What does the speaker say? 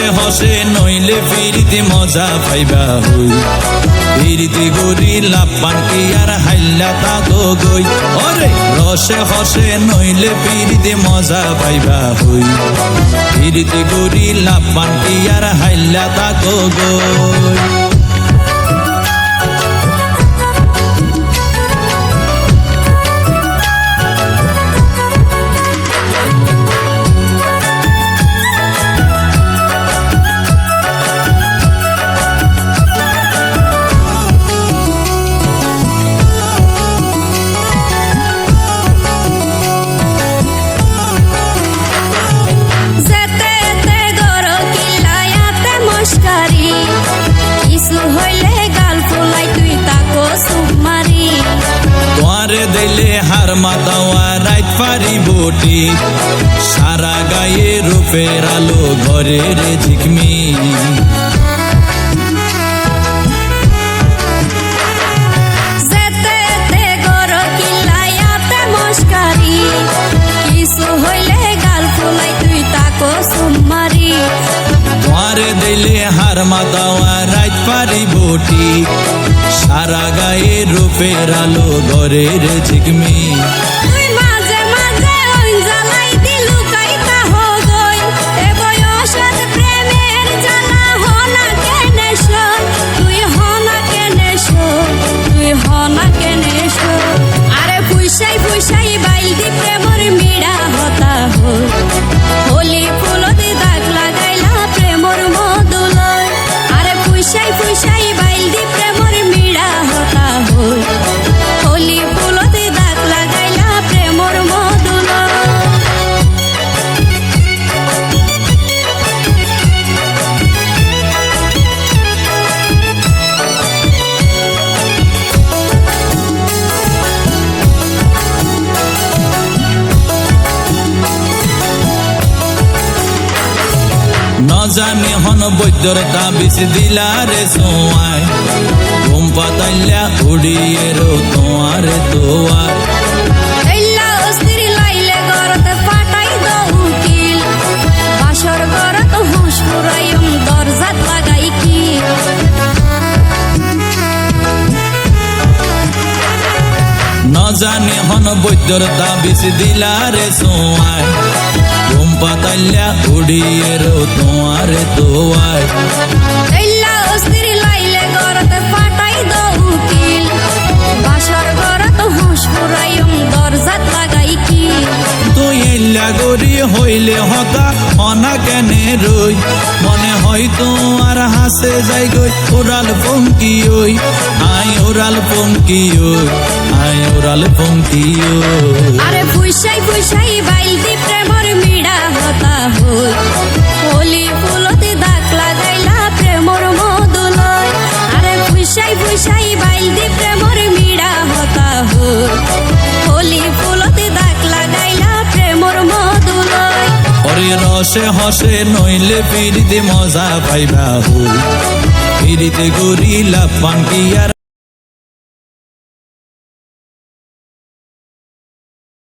রসে হসে নইলে ফিরিতে মজা পাইবা হই। ফিরিতে গরি লাপান কি আর হাইলা তা গই। ওরে রসে হসে নইলে ফিরিতে মজা পাইবা হই। ফিরিতে গরি লাপান কি আর হাইলা তা গই। মস্কারি কিছু হইলে গাল ফুলাই তুই তাকো সুমারি তোয়ারে দিলে হার মাতাওয়া রাইত পারি বটি। সারা গায়ে রূপের আলো ঘরে রে ঝিকমি দিলে হার মাতাওয়া রাত পারি বটি। সারা গায়ে রূপের আলো ঘরের ঝিকমি জানি হন বৈদ্যর তাবিজ দিলারে সোয়ায়। ঘুম পাতাইলা উড়িয়ে রো তোমারে তোয়ার এল্লা অস্থির লাইলে গরতে পাটাই দৌ উকিল বাসর গরত হুঁশ ফুরাইম দরজাত লাগাই কি ন জানি হন বৈদ্যর তাবিজ দিলারে সোয়ায়। পাতাইলা উড়িয়ে রো তোমারে তোয়ার এল্লা অস্থির লাইলে গরতে পাটাই দৌ উকিল বাসর গরত হুঁশ ফুরাইম দরজাত লাগাই কি তুই এল্লা গরি হইলে হতা অনা কেনে রই মনে হয় তোমার হাসে যাই গই ওরাল পঙ্কি ওই আই ওরাল পঙ্কি ওই আই ওরাল পঙ্কি ওই আরে ফুইসাই ফুইসাই বাইল দি হতা হই হোলি ফুলতে দাগ লাগাইলা প্রেমর মধুলয় আরে ফুইসাই ফুইসাই বাইল দি প্রেমর মিড়া হতা হই হোলি ফুলতে দাগ লাগাইলা প্রেমর মধুলয় ওরে রসে হসে নইলে পিরিতে মজা পাইবা হই পিরিতে গরিলা পাঙ্কি আর